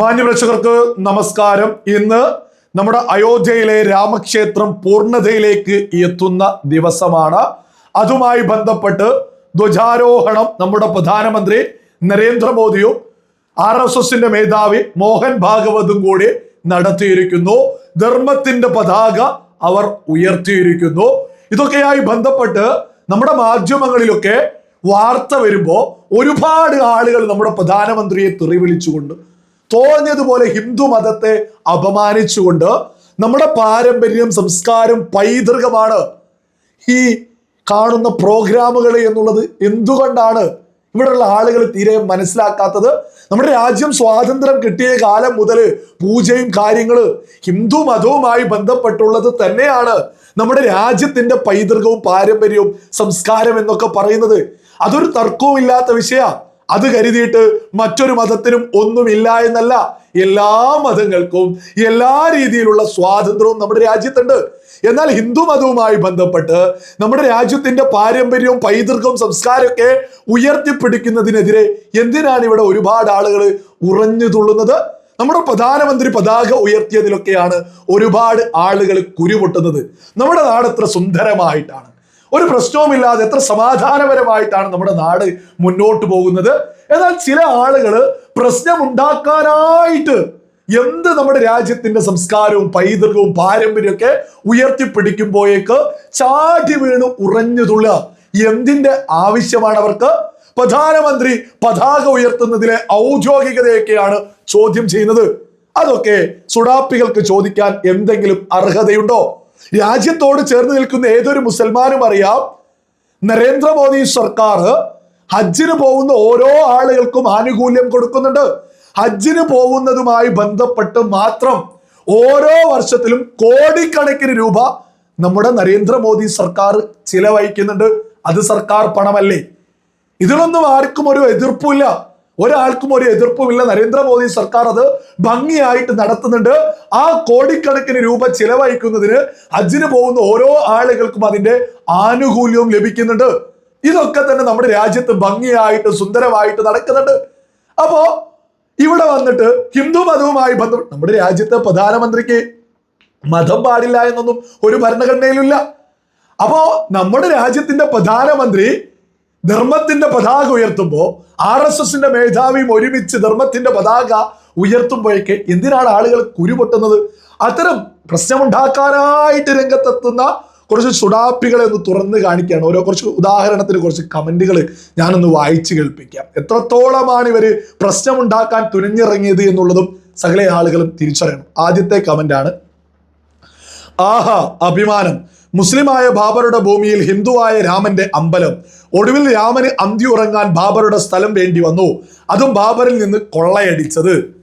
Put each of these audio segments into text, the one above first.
മാന്യപ്രേക്ഷകർക്ക് നമസ്കാരം. ഇന്ന് നമ്മുടെ അയോധ്യയിലെ രാമക്ഷേത്രം പൂർണതയിലേക്ക് എത്തുന്ന ദിവസമാണ്. അതുമായി ബന്ധപ്പെട്ട് ധ്വജാരോഹണം നമ്മുടെ പ്രധാനമന്ത്രി നരേന്ദ്രമോദിയും ആർ എസ് എസിന്റെ മേധാവി മോഹൻ ഭാഗവതും കൂടി നടത്തിയിരിക്കുന്നു. ധർമ്മത്തിന്റെ പതാക അവർ ഉയർത്തിയിരിക്കുന്നു. ഇതൊക്കെയായി ബന്ധപ്പെട്ട് നമ്മുടെ മാധ്യമങ്ങളിലൊക്കെ വാർത്ത വരുമ്പോൾ ഒരുപാട് ആളുകൾ നമ്മുടെ പ്രധാനമന്ത്രിയെ തെറി വിളിച്ചുകൊണ്ട് തോന്നിയതുപോലെ ഹിന്ദു മതത്തെ അപമാനിച്ചുകൊണ്ട് നമ്മുടെ പാരമ്പര്യം സംസ്കാരം പൈതൃകമാണ് ഈ കാണുന്ന പ്രോഗ്രാമുകൾ എന്നുള്ളത്. എന്തുകൊണ്ടാണ് ഇവിടെയുള്ള ആളുകൾ തീരെ മനസ്സിലാക്കാത്തത്? നമ്മുടെ രാജ്യം സ്വാതന്ത്ര്യം കിട്ടിയ കാലം മുതൽ പൂജയും കാര്യങ്ങൾ ഹിന്ദു മതവുമായി ബന്ധപ്പെട്ടുള്ളത് തന്നെയാണ് നമ്മുടെ രാജ്യത്തിന്റെ പൈതൃകവും പാരമ്പര്യവും സംസ്കാരം എന്നൊക്കെ പറയുന്നത്. അതൊരു തർക്കവും ഇല്ലാത്ത വിഷയ അത് കരുതിയിട്ട് മറ്റൊരു മതത്തിനും ഒന്നുമില്ല എന്നല്ല. എല്ലാ മതങ്ങൾക്കും എല്ലാ രീതിയിലുള്ള സ്വാതന്ത്ര്യവും നമ്മുടെ രാജ്യത്തുണ്ട്. എന്നാൽ ഹിന്ദു മതവുമായി ബന്ധപ്പെട്ട് നമ്മുടെ രാജ്യത്തിന്റെ പാരമ്പര്യവും പൈതൃകവും സംസ്കാരമൊക്കെ ഉയർത്തിപ്പിടിക്കുന്നതിനെതിരെ എന്തിനാണ് ഇവിടെ ഒരുപാട് ആളുകൾ ഉറഞ്ഞു തുള്ളുന്നത്? നമ്മുടെ പ്രധാനമന്ത്രി പതാക ഉയർത്തിയതിലൊക്കെയാണ് ഒരുപാട് ആളുകൾ കുരുപൊട്ടുന്നത് നമ്മുടെ നാട് എത്ര സുന്ദരമായിട്ടാണ്. ഒരു പ്രശ്നവുമില്ലാതെ എത്ര സമാധാനപരമായിട്ടാണ് നമ്മുടെ നാട് മുന്നോട്ട് പോകുന്നത്. എന്നാൽ ചില ആളുകൾ പ്രശ്നമുണ്ടാക്കാനായിട്ട് എന്ത് നമ്മുടെ രാജ്യത്തിന്റെ സംസ്കാരവും പൈതൃകവും പാരമ്പര്യമൊക്കെ ഉയർത്തിപ്പിടിക്കുമ്പോഴേക്ക് ചാടി വീണ് ഉറഞ്ഞതുള്ള എന്തിന്റെ ആവശ്യമാണ് അവർക്ക്? പ്രധാനമന്ത്രി പതാക ഉയർത്തുന്നതിലെ ഔദ്യോഗികതയൊക്കെയാണ് ചോദ്യം ചെയ്യുന്നത്. അതൊക്കെ സുഡാപ്പികൾക്ക് ചോദിക്കാൻ എന്തെങ്കിലും അർഹതയുണ്ടോ? രാജ്യത്തോട് ചേർന്ന് നിൽക്കുന്ന ഏതൊരു മുസൽമാനും അറിയാം. നരേന്ദ്രമോദി സർക്കാർ ഹജ്ജിന് പോകുന്ന ഓരോ ആളുകൾക്കും ആനുകൂല്യം കൊടുക്കുന്നുണ്ട്. ഹജ്ജിന് പോകുന്നതുമായി ബന്ധപ്പെട്ട് മാത്രം ഓരോ വർഷത്തിലും കോടിക്കണക്കിന് രൂപ നമ്മുടെ നരേന്ദ്രമോദി സർക്കാർ ചിലവഴിക്കുന്നുണ്ട്. അത് സർക്കാർ പണമല്ലേ? ഇതിനൊന്നും ആർക്കും ഒരു എതിർപ്പില്ല ഒരാൾക്കും ഒരു എതിർപ്പുമില്ല. നരേന്ദ്രമോദി സർക്കാർ അത് ഭംഗിയായിട്ട് നടത്തുന്നുണ്ട്. ആ കോടിക്കണക്കിന് രൂപ ചിലവഴിക്കുന്നതിന് ഹജ്ജിന് പോകുന്ന ഓരോ ആളുകൾക്കും അതിന്റെ ആനുകൂല്യവും ലഭിക്കുന്നുണ്ട്. ഇതൊക്കെ തന്നെ നമ്മുടെ രാജ്യത്ത് ഭംഗിയായിട്ട് സുന്ദരമായിട്ട് നടക്കുന്നുണ്ട്. അപ്പോ ഇവിടെ വന്നിട്ട് ഹിന്ദു മതവുമായി ബന്ധപ്പെട്ട് നമ്മുടെ രാജ്യത്തെ പ്രധാനമന്ത്രിക്ക് മതം പാടില്ല എന്നൊന്നും ഒരു ഭരണഘടനയിലില്ല. അപ്പോ നമ്മുടെ രാജ്യത്തിന്റെ പ്രധാനമന്ത്രി ധർമ്മത്തിന്റെ പതാക ഉയർത്തുമ്പോൾ ആർ എസ് എസിന്റെ മേധാവിയും ഒരുമിച്ച് ധർമ്മത്തിന്റെ പതാക ഉയർത്തുമ്പോഴേക്ക് എന്തിനാണ് ആളുകൾ കുരുപൊട്ടുന്നത്? അത്തരം പ്രശ്നമുണ്ടാക്കാനായിട്ട് രംഗത്തെത്തുന്ന കുറച്ച് സുഡാപ്പികളെ ഒന്ന് തുറന്ന് കാണിക്കുകയാണ്. ഓരോ കുറച്ച് ഉദാഹരണത്തിന് കുറച്ച് കമന്റുകൾ ഞാനൊന്ന് വായിച്ചു കേൾപ്പിക്കാം. എത്രത്തോളമാണ് ഇവർ പ്രശ്നമുണ്ടാക്കാൻ തുനിഞ്ഞിറങ്ങിയത് എന്നുള്ളതും സകല ആളുകളും തിരിച്ചറിയണം. ആദ്യത്തെ കമന്റ് ആണ് ആഹാ അഭിമാനം. മുസ്ലിമായ ബാബറുടെ ഭൂമിയിൽ ഹിന്ദുവായ രാമന്റെ അമ്പലം. ഒടുവിൽ രാമന് അന്തി ഉറങ്ങാൻ ബാബറുടെ സ്ഥലം വേണ്ടി വന്നു. അതും ബാബറിൽ നിന്ന് കൊള്ളയടിച്ചത്.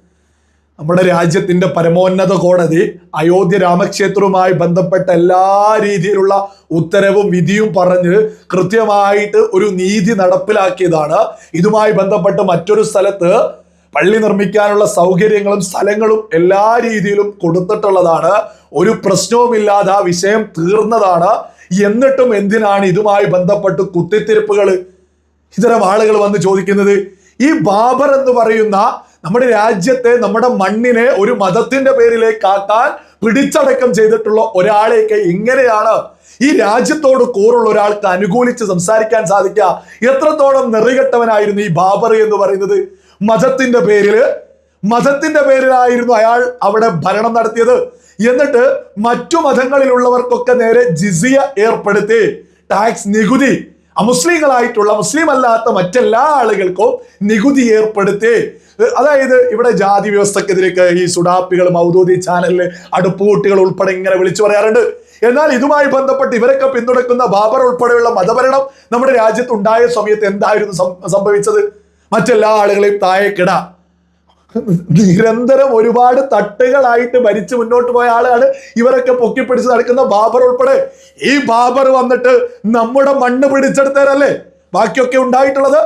നമ്മുടെ രാജ്യത്തിന്റെ പരമോന്നത കോടതി അയോധ്യ രാമക്ഷേത്രവുമായി ബന്ധപ്പെട്ട എല്ലാ രീതിയിലുള്ള ഉത്തരവും വിധിയും പറഞ്ഞ് കൃത്യമായിട്ട് ഒരു നീതി നടപ്പിലാക്കിയതാണ്. ഇതുമായി ബന്ധപ്പെട്ട് മറ്റൊരു സ്ഥലത്ത് പള്ളി നിർമ്മിക്കാനുള്ള സൗകര്യങ്ങളും സ്ഥലങ്ങളും എല്ലാ രീതിയിലും കൊടുത്തിട്ടുള്ളതാണ്. ഒരു പ്രശ്നവുമില്ലാതെ ആ വിഷയം തീർന്നതാണ്. എന്നിട്ടും എന്തിനാണ് ഇതുമായി ബന്ധപ്പെട്ട് കുത്തിത്തിരിപ്പുകൾ ഇത്തരം ആളുകൾ വന്ന് ചോദിക്കുന്നത് ഈ ബാബർ എന്ന് പറയുന്ന നമ്മുടെ രാജ്യത്തെ നമ്മുടെ മണ്ണിനെ ഒരു മതത്തിന്റെ പേരിലേക്ക് ആക്കാൻ പിടിച്ചടക്കം ചെയ്തിട്ടുള്ള ഒരാളെയൊക്കെ എങ്ങനെയാണ് ഈ രാജ്യത്തോട് കൂറുള്ള ഒരാൾക്ക് അനുകൂലിച്ച് സംസാരിക്കാൻ സാധിക്കുക. എത്രത്തോളം നിറികെട്ടവനായിരുന്നു ഈ ബാബർ എന്ന് പറയുന്നത്? മതത്തിന്റെ പേരിൽ മതത്തിന്റെ പേരിലായിരുന്നു അയാൾ അവിടെ ഭരണം നടത്തിയത്. എന്നിട്ട് മറ്റു മതങ്ങളിലുള്ളവർക്കൊക്കെ നേരെ ജിസിയ ഏർപ്പെടുത്തി. ടാക്സ് നികുതി. അമുസ്ലിങ്ങളായിട്ടുള്ള മുസ്ലിം അല്ലാത്ത മറ്റെല്ലാ ആളുകൾക്കും നികുതി ഏർപ്പെടുത്തി. അതായത് ഇവിടെ ജാതി വ്യവസ്ഥക്കെതിരേക്ക് ഈ സുഡാപ്പികൾ മൗദൂദി ചാനലിൽ അടുപ്പുകൂട്ടികൾ ഉൾപ്പെടെ ഇങ്ങനെ വിളിച്ചു പറയാറുണ്ട്. എന്നാൽ ഇതുമായി ബന്ധപ്പെട്ട് ഇവരൊക്കെ പിന്തുണക്കുന്ന ബാബർ ഉൾപ്പെടെയുള്ള മതഭരണം നമ്മുടെ രാജ്യത്ത് ഉണ്ടായ സമയത്ത് എന്തായിരുന്നു സംഭവിച്ചത്? മറ്റെല്ലാ ആളുകളെയും താഴേക്കിട. നിരന്തരം ഒരുപാട് തട്ടുകളായിട്ട് ഭരിച്ച് മുന്നോട്ട് പോയ ആളാണ് ഇവരൊക്കെ പൊക്കിപ്പിടിച്ച് നടക്കുന്ന ബാബർ ഉൾപ്പെടെ. ഈ ബാബർ വന്നിട്ട് നമ്മുടെ മണ്ണ് പിടിച്ചെടുത്തവരല്ലേ? ബാക്കിയൊക്കെ ഉണ്ടായിട്ടുള്ളത്?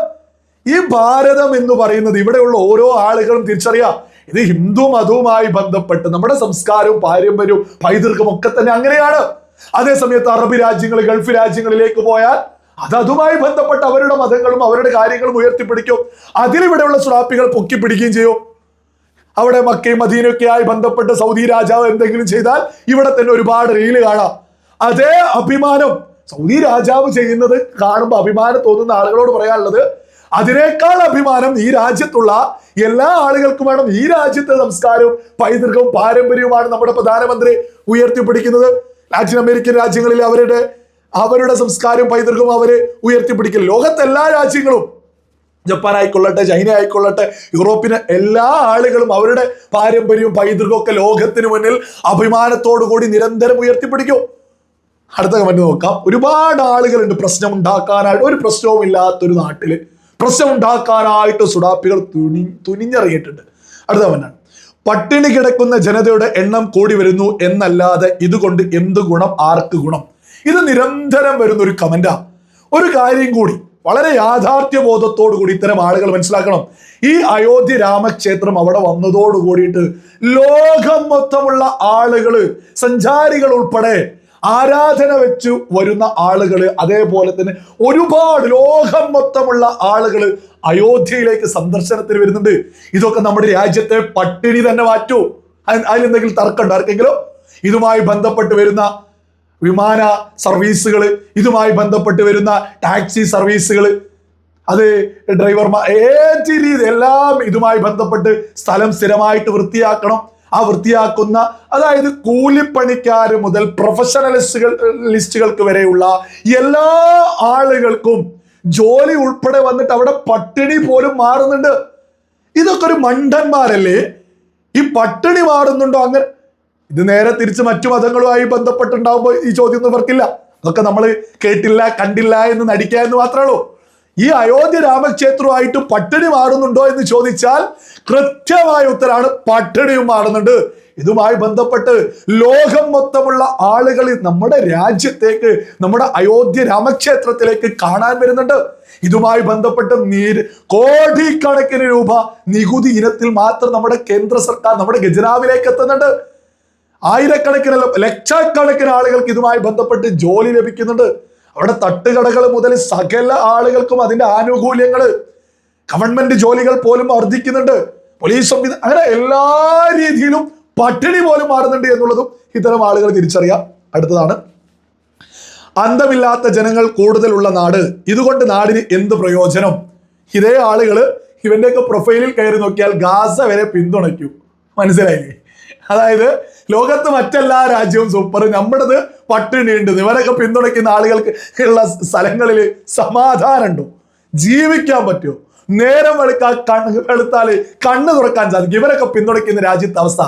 ഈ ഭാരതം എന്ന് പറയുന്നത് ഇവിടെയുള്ള ഓരോ ആളുകളും തിരിച്ചറിയാം. ഇത് ഹിന്ദു മതവുമായി ബന്ധപ്പെട്ട് നമ്മുടെ സംസ്കാരവും പാരമ്പര്യവും പൈതൃകവും ഒക്കെ തന്നെ അങ്ങനെയാണ്. അതേസമയത്ത് അറബ് രാജ്യങ്ങൾ ഗൾഫ് രാജ്യങ്ങളിലേക്ക് പോയാൽ അത് അതുമായി ബന്ധപ്പെട്ട് അവരുടെ മതങ്ങളും അവരുടെ കാര്യങ്ങളും ഉയർത്തിപ്പിടിക്കും. അതിലിവിടെയുള്ള സ്വാപ്പികൾ പൊക്കി പിടിക്കുകയും ചെയ്യും. അവിടെ മക്കയും മദീനൊക്കെയായി ബന്ധപ്പെട്ട് സൗദി രാജാവ് എന്തെങ്കിലും ചെയ്താൽ ഇവിടെ തന്നെ ഒരുപാട് റീൽ കാണാം. അതേ അഭിമാനം സൗദി രാജാവ് ചെയ്യുന്നത് കാണുമ്പോൾ അഭിമാനം തോന്നുന്ന ആളുകളോട് പറയാനുള്ളത് അതിനേക്കാൾ അഭിമാനം ഈ രാജ്യത്തുള്ള എല്ലാ ആളുകൾക്കും വേണം. ഈ രാജ്യത്തെ സംസ്കാരവും പൈതൃകവും പാരമ്പര്യവുമാണ് നമ്മുടെ പ്രധാനമന്ത്രി ഉയർത്തിപ്പിടിക്കുന്നത്. ലാറ്റിൻ അമേരിക്കൻ രാജ്യങ്ങളിൽ അവരുടെ അവരുടെ സംസ്കാരവും പൈതൃകവും അവരെ ഉയർത്തിപ്പിടിക്കും ലോകത്തെ എല്ലാ രാജ്യങ്ങളും ജപ്പാൻ ആയിക്കൊള്ളട്ടെ ചൈന ആയിക്കൊള്ളട്ടെ യൂറോപ്പിന് എല്ലാ ആളുകളും അവരുടെ പാരമ്പര്യവും പൈതൃകവും ഒക്കെ ലോകത്തിന് മുന്നിൽ അഭിമാനത്തോടു കൂടി നിരന്തരം ഉയർത്തിപ്പിടിക്കും. അടുത്ത കമന്റ് നോക്കാം. ഒരുപാട് ആളുകളുണ്ട് പ്രശ്നം ഉണ്ടാക്കാനായിട്ട് ഒരു പ്രശ്നവും ഇല്ലാത്തൊരു നാട്ടിൽ പ്രശ്നം ഉണ്ടാക്കാനായിട്ട് സുഡാപ്പികൾ തുനി തുനിഞ്ഞറിയിട്ടുണ്ട് അടുത്ത കമന്റാണ് പട്ടിണി കിടക്കുന്ന ജനതയുടെ എണ്ണം കൂടി വരുന്നു എന്നല്ലാതെ ഇതുകൊണ്ട് എന്ത് ഗുണം? ആർക്ക് ഗുണം? ഇത് നിരന്തരം വരുന്ന ഒരു കമന്റാ. ഒരു കാര്യം കൂടി വളരെ യാഥാർത്ഥ്യ ബോധത്തോടു കൂടി ഇത്തരം ആളുകൾ മനസ്സിലാക്കണം. ഈ അയോധ്യ രാമക്ഷേത്രം അവിടെ വന്നതോടു കൂടിയിട്ട് ലോകം മൊത്തമുള്ള ആളുകൾ സഞ്ചാരികൾ ഉൾപ്പെടെ ആരാധന വെച്ചു വരുന്ന ആളുകൾ അതേപോലെ തന്നെ ഒരുപാട് ലോകം മൊത്തമുള്ള ആളുകൾ അയോധ്യയിലേക്ക് സന്ദർശനത്തിന് വരുന്നുണ്ട്. ഇതൊക്കെ നമ്മുടെ രാജ്യത്തെ പട്ടിണി തന്നെ മാറ്റൂ. അതി- അതിലെന്തെങ്കിലും തർക്കമുണ്ടോ? ആർക്കെങ്കിലും? ഇതുമായി ബന്ധപ്പെട്ട് വരുന്ന വിമാന സർവീസുകൾ ഇതുമായി ബന്ധപ്പെട്ട് വരുന്ന ടാക്സി സർവീസുകൾ അത് ഡ്രൈവർമാർ ഏത് രീതി എല്ലാം ഇതുമായി ബന്ധപ്പെട്ട് സ്ഥലം സ്ഥിരമായിട്ട് വൃത്തിയാക്കണം. ആ വൃത്തിയാക്കുന്ന അതായത് കൂലിപ്പണിക്കാർ മുതൽ പ്രൊഫഷണലിസ്റ്റുകൾ ലിസ്റ്റുകൾക്ക് വരെയുള്ള എല്ലാ ആളുകൾക്കും ജോലി ഉൾപ്പെടെ വന്നിട്ട് അവിടെ പട്ടിണി പോലും മാറുന്നുണ്ട്. ഇതൊക്കെ ഒരു മണ്ടന്മാരല്ലേ? ഈ പട്ടിണി മാറുന്നുണ്ടോ അങ്ങനെ ഇത് നേരെ തിരിച്ച് മറ്റു മതങ്ങളുമായി ബന്ധപ്പെട്ടുണ്ടാവുമ്പോൾ ഈ ചോദ്യം ഒന്നും ഇവർക്കില്ല. അതൊക്കെ നമ്മൾ കേട്ടില്ല കണ്ടില്ല എന്ന് നടിക്കുക എന്ന് മാത്രമേ ഉള്ളൂ. ഈ അയോധ്യ രാമക്ഷേത്രമായിട്ട് പട്ടിണി മാറുന്നുണ്ടോ എന്ന് ചോദിച്ചാൽ കൃത്യമായ ഉത്തരാണ് പട്ടിണിയും മാറുന്നുണ്ട്. ഇതുമായി ബന്ധപ്പെട്ട് ലോകം മൊത്തമുള്ള ആളുകൾ നമ്മുടെ രാജ്യത്തേക്ക് നമ്മുടെ അയോധ്യ രാമക്ഷേത്രത്തിലേക്ക് കാണാൻ വരുന്നുണ്ട്. ഇതുമായി ബന്ധപ്പെട്ട് നീര് കോടിക്കണക്കിന് രൂപ നികുതി ഇനത്തിൽ മാത്രം നമ്മുടെ കേന്ദ്ര സർക്കാർ നമ്മുടെ ഗജനാവിലേക്ക് എത്തുന്നുണ്ട്. ആയിരക്കണക്കിനല്ല ലക്ഷക്കണക്കിന് ആളുകൾക്ക് ഇതുമായി ബന്ധപ്പെട്ട് ജോലി ലഭിക്കുന്നുണ്ട്. അവിടെ തട്ടുകടകൾ മുതൽ സകല ആളുകൾക്കും അതിന്റെ ആനുകൂല്യങ്ങൾ ഗവൺമെന്റ് ജോലികൾ പോലും വർദ്ധിക്കുന്നുണ്ട്. പോലീസ് സംവിധാനം അങ്ങനെ എല്ലാ രീതിയിലും പട്ടിണി പോലും മാറുന്നുണ്ട് എന്നുള്ളതും ഇത്തരം ആളുകൾ തിരിച്ചറിയാം. അടുത്തതാണ്. അന്തമില്ലാത്ത ജനങ്ങൾ കൂടുതലുള്ള നാട്. ഇതുകൊണ്ട് നാടിന് എന്ത് പ്രയോജനം? ഇതേ ആളുകൾ ഇവന്റെയൊക്കെ പ്രൊഫൈലിൽ കയറി നോക്കിയാൽ ഗാസ വരെ പിന്തുണയ്ക്കും. മനസ്സിലായില്ലേ? അതായത് ലോകത്ത് മറ്റെല്ലാ രാജ്യവും സൂപ്പർ നമ്മുടേത് പട്ടിണിയുണ്ട്. ഇവരൊക്കെ പിന്തുണയ്ക്കുന്ന ആളുകൾക്ക് ഉള്ള സ്ഥലങ്ങളിൽ സമാധാനമുണ്ടോ? ജീവിക്കാൻ പറ്റുമോ? നേരം വെളുക്കാൻ കണ്ണ് വെളുത്താൽ കണ്ണ് തുറക്കാൻ സാധിക്കും. ഇവരൊക്കെ പിന്തുണയ്ക്കുന്ന രാജ്യത്തെ അവസ്ഥ.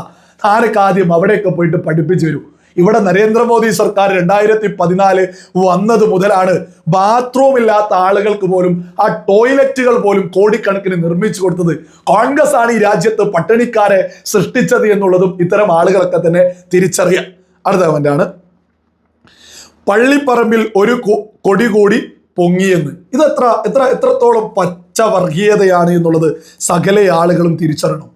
താനൊക്കെ ആദ്യം അവിടെയൊക്കെ പോയിട്ട് പഠിപ്പിച്ചു വരൂ? ഇവിടെ നരേന്ദ്രമോദി സർക്കാർ രണ്ടായിരത്തി പതിനാല് വന്നത് മുതലാണ്. ബാത്റൂം ഇല്ലാത്ത ആളുകൾക്ക് പോലും ആ ടോയ്ലറ്റുകൾ പോലും കോടിക്കണക്കിന് നിർമ്മിച്ചു കൊടുത്തത്. കോൺഗ്രസ് ആണ് ഈ രാജ്യത്ത് പട്ടിണിക്കാരെ സൃഷ്ടിച്ചത് എന്നുള്ളതും ഇത്തരം ആളുകളൊക്കെ തന്നെ തിരിച്ചറിയാം. അടുത്ത പള്ളിപ്പറമ്പിൽ ഒരു കൊടി കൂടി പൊങ്ങിയെന്ന്. ഇത് എത്ര എത്ര എത്രത്തോളം പച്ച വർഗീയതയാണ് എന്നുള്ളത് സകല ആളുകളും തിരിച്ചറിയണം.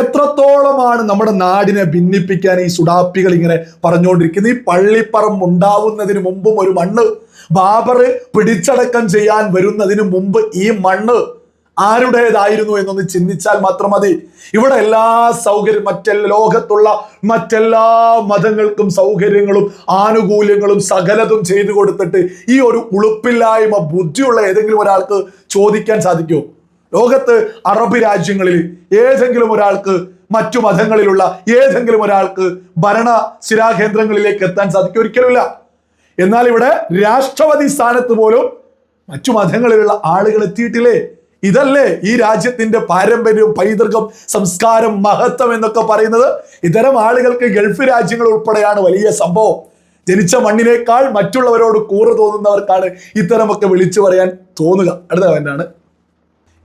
എത്രത്തോളമാണ് നമ്മുടെ നാടിനെ ഭിന്നിപ്പിക്കാൻ ഈ സുഡാപ്പികൾ ഇങ്ങനെ പറഞ്ഞുകൊണ്ടിരിക്കുന്നത്? ഈ പള്ളിപ്പറമ്പ് ഉണ്ടാവുന്നതിന് മുമ്പും ഒരു മണ്ണ് ബാബർ പിടിച്ചടക്കം ചെയ്യാൻ വരുന്നതിന് മുമ്പ് ഈ മണ്ണ് ആരുടേതായിരുന്നു എന്നൊന്ന് ചിന്തിച്ചാൽ മാത്രം മതി. ഇവിടെ എല്ലാ സൗകര്യം മറ്റെല്ലാ ലോകത്തുള്ള മറ്റെല്ലാ മതങ്ങൾക്കും സൗകര്യങ്ങളും ആനുകൂല്യങ്ങളും സകലതും ചെയ്തു കൊടുത്തിട്ട് ഈ ഒരു ഉളുപ്പില്ലായ്മ ബുദ്ധിയുള്ള ഏതെങ്കിലും ഒരാൾക്ക് ചോദിക്കാൻ സാധിക്കുമോ? ലോകത്ത് അറബ് രാജ്യങ്ങളിൽ ഏതെങ്കിലും ഒരാൾക്ക് മറ്റു മതങ്ങളിലുള്ള ഏതെങ്കിലും ഒരാൾക്ക് ഭരണ സ്ഥിരാകേന്ദ്രങ്ങളിലേക്ക് എത്താൻ സാധിക്കും ഒരിക്കലുമില്ല. എന്നാൽ ഇവിടെ രാഷ്ട്രപതി സ്ഥാനത്ത് പോലും മറ്റു മതങ്ങളിലുള്ള ആളുകൾ എത്തിയിട്ടില്ലേ? ഇതല്ലേ ഈ രാജ്യത്തിന്റെ പാരമ്പര്യം പൈതൃകം സംസ്കാരം മഹത്വം എന്നൊക്കെ പറയുന്നത്? ഇത്തരം ആളുകൾക്ക് ഗൾഫ് രാജ്യങ്ങൾ ഉൾപ്പെടെയാണ് വലിയ സംഭവം. ജനിച്ച മണ്ണിനേക്കാൾ മറ്റുള്ളവരോട് കൂറ് തോന്നുന്നവർക്കാണ് ഇത്തരമൊക്കെ വിളിച്ചു പറയാൻ തോന്നുക. അടുത്ത കമന്റാണ്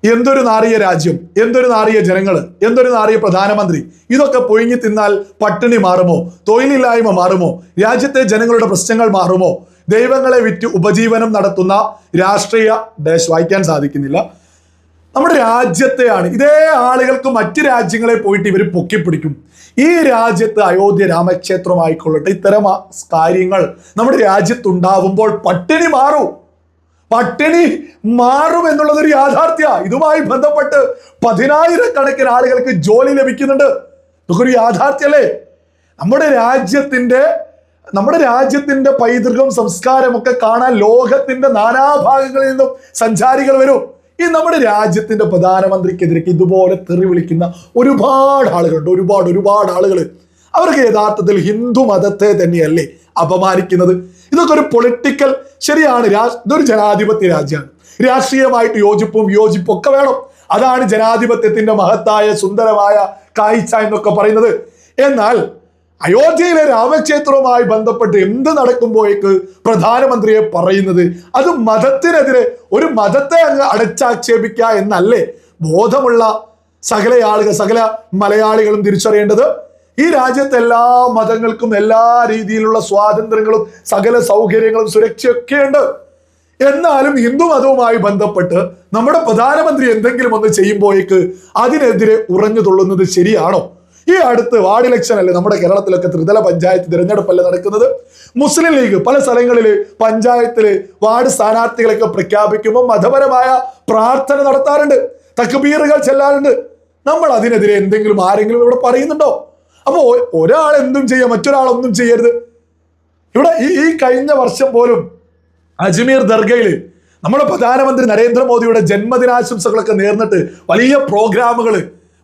എന്തൊരു നാറിയ രാജ്യം എന്തൊരു നാറിയ ജനങ്ങൾ എന്തൊരു നാറിയ പ്രധാനമന്ത്രി. ഇതൊക്കെ പൊഴിഞ്ഞു തിന്നാൽ പട്ടിണി മാറുമോ? തൊഴിലില്ലായ്മ മാറുമോ? രാജ്യത്തെ ജനങ്ങളുടെ പ്രശ്നങ്ങൾ മാറുമോ? ദൈവങ്ങളെ വിറ്റ് ഉപജീവനം നടത്തുന്ന രാഷ്ട്രീയ ഡാഷ് വായിക്കാൻ സാധിക്കുന്നില്ല. നമ്മുടെ രാജ്യത്തെയാണ് ഇതേ ആളുകൾക്ക് മറ്റ് രാജ്യങ്ങളെ പോയിട്ട് ഇവർ പൊക്കിപ്പിടിക്കും. ഈ രാജ്യത്ത് അയോധ്യ രാമക്ഷേത്രമായിക്കൊള്ളട്ടെ ഇത്തരം കാര്യങ്ങൾ നമ്മുടെ രാജ്യത്തുണ്ടാവുമ്പോൾ പട്ടിണി മാറും. പട്ടിണി മാറും എന്നുള്ളത് ഒരു യാഥാർത്ഥ്യ. ഇതുമായി ബന്ധപ്പെട്ട് പതിനായിരക്കണക്കിന് ആളുകൾക്ക് ജോലി ലഭിക്കുന്നുണ്ട്. ഇതൊക്കെ യാഥാർത്ഥ്യല്ലേ നമ്മുടെ രാജ്യത്തിന്റെ നമ്മുടെ രാജ്യത്തിന്റെ പൈതൃകം സംസ്കാരമൊക്കെ കാണാൻ ലോകത്തിന്റെ നാനാഭാഗങ്ങളിൽ നിന്നും സഞ്ചാരികൾ വരും. ഈ നമ്മുടെ രാജ്യത്തിന്റെ പ്രധാനമന്ത്രിക്കെതിരെ ഇതുപോലെ തെറി വിളിക്കുന്ന ഒരുപാട് ആളുകളുണ്ട്. ഒരുപാട് ഒരുപാട് ആളുകൾ അവർക്ക് യഥാർത്ഥത്തിൽ ഹിന്ദു മതത്തെ തന്നെയല്ലേ അപമാനിക്കുന്നത്? ഇതൊക്കെ ഒരു പൊളിറ്റിക്കൽ ശരിയാണ് രാ- ഇതൊരു ജനാധിപത്യ രാജ്യമാണ്. രാഷ്ട്രീയമായിട്ട് യോജിപ്പും വിയോജിപ്പും ഒക്കെ വേണം. അതാണ് ജനാധിപത്യത്തിന്റെ മഹത്തായ സുന്ദരമായ കാഴ്ച എന്നൊക്കെ പറയുന്നത്. എന്നാൽ അയോധ്യയിലെ രാമക്ഷേത്രവുമായി ബന്ധപ്പെട്ട് എന്ത് നടക്കുമ്പോഴേക്ക് പ്രധാനമന്ത്രിയെ പറയുന്നത്? അത് മതത്തിനെതിരെ ഒരു മതത്തെ അങ്ങ് അടച്ചാക്ഷേപിക്കുക എന്നല്ലേ ബോധമുള്ള സകല ആളുകൾ സകല മലയാളികളും തിരിച്ചറിയേണ്ടത്? ഈ രാജ്യത്ത് എല്ലാ മതങ്ങൾക്കും എല്ലാ രീതിയിലുള്ള സ്വാതന്ത്ര്യങ്ങളും സകല സൗകര്യങ്ങളും സുരക്ഷയൊക്കെ ഉണ്ട്. എന്നാലും ഹിന്ദു മതവുമായി ബന്ധപ്പെട്ട് നമ്മുടെ പ്രധാനമന്ത്രി എന്തെങ്കിലും ഒന്ന് ചെയ്യുമ്പോഴേക്ക് അതിനെതിരെ ഉറഞ്ഞു തുള്ളുന്നത് ശരിയാണോ? ഈ അടുത്ത് വാർഡ് ഇലക്ഷൻ അല്ലേ നമ്മുടെ കേരളത്തിലൊക്കെ ത്രിതല പഞ്ചായത്ത് തിരഞ്ഞെടുപ്പല്ലേ നടക്കുന്നത്? മുസ്ലിം ലീഗ് പല സ്ഥലങ്ങളിൽ പഞ്ചായത്തിൽ വാർഡ് സ്ഥാനാർത്ഥികളൊക്കെ പ്രഖ്യാപിക്കുമ്പോൾ മതപരമായ പ്രാർത്ഥന നടത്താറുണ്ട്. തക്ബീറുകൾ ചെല്ലാറുണ്ട്. നമ്മൾ അതിനെതിരെ എന്തെങ്കിലും ആരെങ്കിലും ഇവിടെ പറയുന്നുണ്ടോ? അപ്പോ ഒരാൾ എന്തും മറ്റൊരാൾ ഒന്നും ചെയ്യരുത്. ഇവിടെ ഈ ഈ കഴിഞ്ഞ വർഷം പോലും അജ്മീർ ദർഗയിൽ നമ്മുടെ പ്രധാനമന്ത്രി നരേന്ദ്രമോദിയുടെ ജന്മദിനാശംസകളൊക്കെ നേർന്നിട്ട് വലിയ പ്രോഗ്രാമുകൾ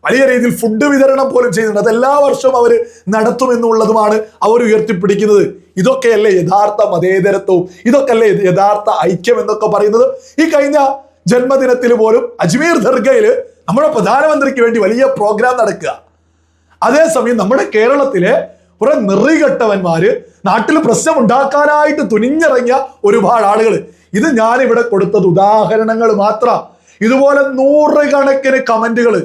വലിയ രീതിയിൽ ഫുഡ് വിതരണം പോലും ചെയ്യുന്നുണ്ട്. അത് എല്ലാ വർഷവും അവർ നടത്തുമെന്നുള്ളതുമാണ് അവർ ഉയർത്തിപ്പിടിക്കുന്നത്. ഇതൊക്കെയല്ലേ യഥാർത്ഥ മതേതരത്വവും? ഇതൊക്കെയല്ലേ യഥാർത്ഥ ഐക്യം എന്നൊക്കെ പറയുന്നത്? ഈ കഴിഞ്ഞ ജന്മദിനത്തിൽ പോലും അജ്മീർ ദർഗയിൽ നമ്മുടെ പ്രധാനമന്ത്രിക്ക് വേണ്ടി വലിയ പ്രോഗ്രാം നടക്കുക. അതേസമയം നമ്മുടെ കേരളത്തിലെ കുറെ നിറികെട്ടവന്മാര് നാട്ടിൽ പ്രശ്നം ഉണ്ടാക്കാനായിട്ട് തുനിഞ്ഞിറങ്ങിയ ഒരുപാട് ആളുകൾ ഇത് ഞാൻ ഇവിടെ കൊടുത്തത് ഉദാഹരണങ്ങൾ മാത്രം. ഇതുപോലെ നൂറുകണക്കിന് കമന്റുകൾ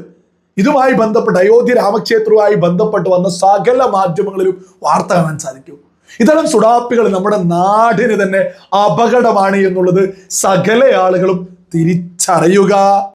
ഇതുമായി ബന്ധപ്പെട്ട് അയോധ്യ രാമക്ഷേത്രവുമായി ബന്ധപ്പെട്ട് വന്ന സകല മാധ്യമങ്ങളിലും വാർത്ത കാണാൻ സാധിക്കും. ഇത്തരം സുഡാപ്പികൾ നമ്മുടെ നാടിന് തന്നെ അപകടമാണ് എന്നുള്ളത് സകല ആളുകളും തിരിച്ചറിയുക.